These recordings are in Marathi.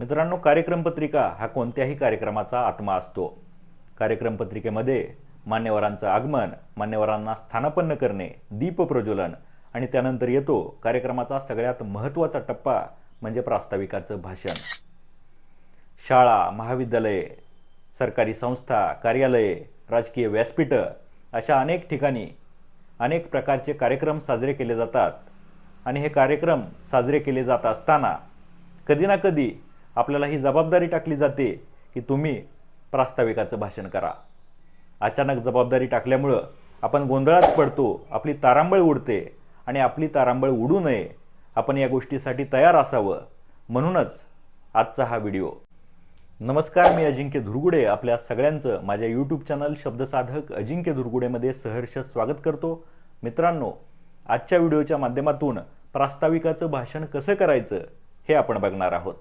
मित्रांनो कार्यक्रम पत्रिका हा कोणत्याही कार्यक्रमाचा आत्मा असतो. कार्यक्रम पत्रिकेमध्ये मान्यवरांचं आगमन मान्यवरांना स्थानापन्न करणे दीप प्रज्वलन आणि त्यानंतर येतो कार्यक्रमाचा सगळ्यात महत्त्वाचा टप्पा म्हणजे प्रास्ताविकाचं भाषण. शाळा महाविद्यालये सरकारी संस्था कार्यालये राजकीय व्यासपीठं अशा अनेक ठिकाणी अनेक प्रकारचे कार्यक्रम साजरे केले जातात. आणि हे कार्यक्रम साजरे केले जात असताना कधी ना कधी आपल्याला ही जबाबदारी टाकली जाते की तुम्ही प्रास्ताविकाचं भाषण करा. अचानक जबाबदारी टाकल्यामुळं आपण गोंधळात पडतो आपली तारांबळ उडते आणि आपली तारांबळ उडू नये आपण या गोष्टीसाठी तयार असावं. म्हणूनच आजचा हा व्हिडिओ. नमस्कार मी अजिंक्य धुरगुडे. आपल्या सगळ्यांचं माझ्या यूट्यूब चॅनल शब्दसाधक अजिंक्य धुरगुडेमध्ये सहर्ष स्वागत करतो. मित्रांनो आजच्या व्हिडिओच्या माध्यमातून प्रास्ताविकाचं भाषण कसं करायचं हे आपण बघणार आहोत.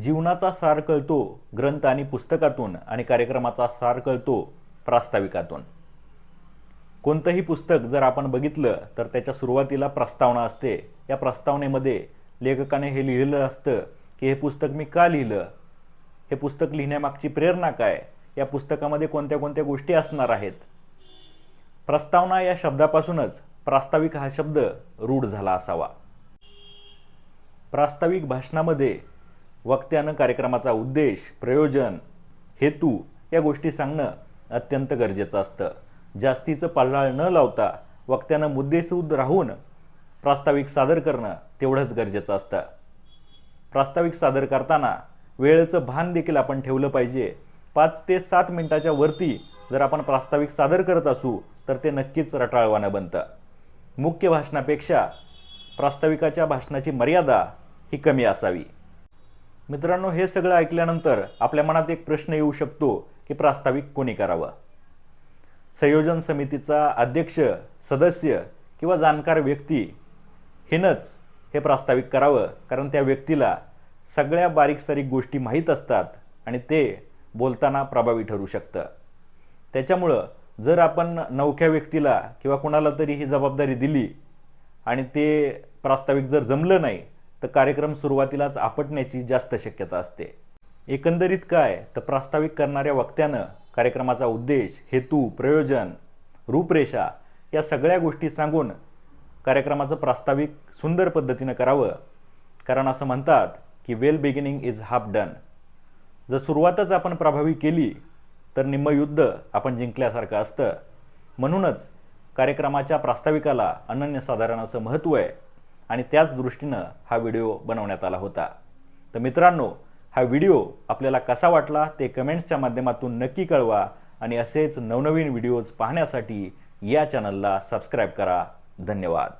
जीवनाचा सार कळतो ग्रंथ आणि पुस्तकातून आणि कार्यक्रमाचा सार कळतो प्रास्ताविकातून. कोणतंही पुस्तक जर आपण बघितलं तर त्याच्या सुरुवातीला प्रस्तावना असते. या प्रस्तावनेमध्ये लेखकाने हे लिहिलेलं असतं की हे पुस्तक मी का लिहिलं? हे पुस्तक लिहिण्यामागची प्रेरणा काय? या पुस्तकामध्ये कोणत्या कोणत्या गोष्टी असणार आहेत? प्रस्तावना या शब्दापासूनच प्रास्ताविक हा शब्द रूढ झाला असावा. प्रास्ताविक भाषणामध्ये वक्त्यानं कार्यक्रमाचा उद्देश प्रयोजन हेतू या गोष्टी सांगणं अत्यंत गरजेचं असतं. जास्तीचं पाल्लाळ न लावता वक्त्यानं मुद्देसूद राहून प्रास्ताविक सादर करणं तेवढंच गरजेचं असतं. प्रास्ताविक सादर करताना वेळेचं भान देखील आपण ठेवलं पाहिजे. पाच ते सात मिनटाच्या वरती जर आपण प्रास्ताविक सादर करत असू तर ते नक्कीच रटाळवाणं बनतं. मुख्य भाषणापेक्षा प्रास्ताविकाच्या भाषणाची मर्यादा ही कमी असावी. मित्रांनो हे सगळं ऐकल्यानंतर आपल्या मनात एक प्रश्न येऊ शकतो की प्रास्ताविक कोणी करावं? संयोजन समितीचा अध्यक्ष सदस्य किंवा जाणकार व्यक्ती हिनंच हे प्रास्ताविक करावं? कारण त्या व्यक्तीला सगळ्या बारीक सारीक गोष्टी माहीत असतात आणि ते बोलताना प्रभावी ठरू शकतं. त्याच्यामुळं जर आपण नवख्या व्यक्तीला किंवा कोणाला तरी ही जबाबदारी दिली आणि ते प्रास्ताविक जर जमलं नाही तर कार्यक्रम सुरुवातीलाच आपटण्याची जास्त शक्यता असते. एकंदरीत काय? तर प्रास्ताविक करणाऱ्या वक्त्यानं कार्यक्रमाचा उद्देश हेतू प्रयोजन रूपरेषा या सगळ्या गोष्टी सांगून कार्यक्रमाचं प्रास्ताविक सुंदर पद्धतीनं करावं. कारण असं म्हणतात की well beginning is half done जर सुरुवातच आपण प्रभावी केली तर निम्म युद्ध आपण जिंकल्यासारखं असतं. म्हणूनच कार्यक्रमाच्या प्रास्ताविकाला अनन्यसाधारण असं महत्त्व आहे. आणि त्याच दृष्टीनं हा व्हिडिओ बनवण्यात आला होता. तर मित्रांनो हा व्हिडिओ आपल्याला कसा वाटला ते कमेंट्सच्या माध्यमातून नक्की कळवा आणि असेच नवनवीन व्हिडिओज पाहण्यासाठी या चॅनलला सबस्क्राईब करा. धन्यवाद.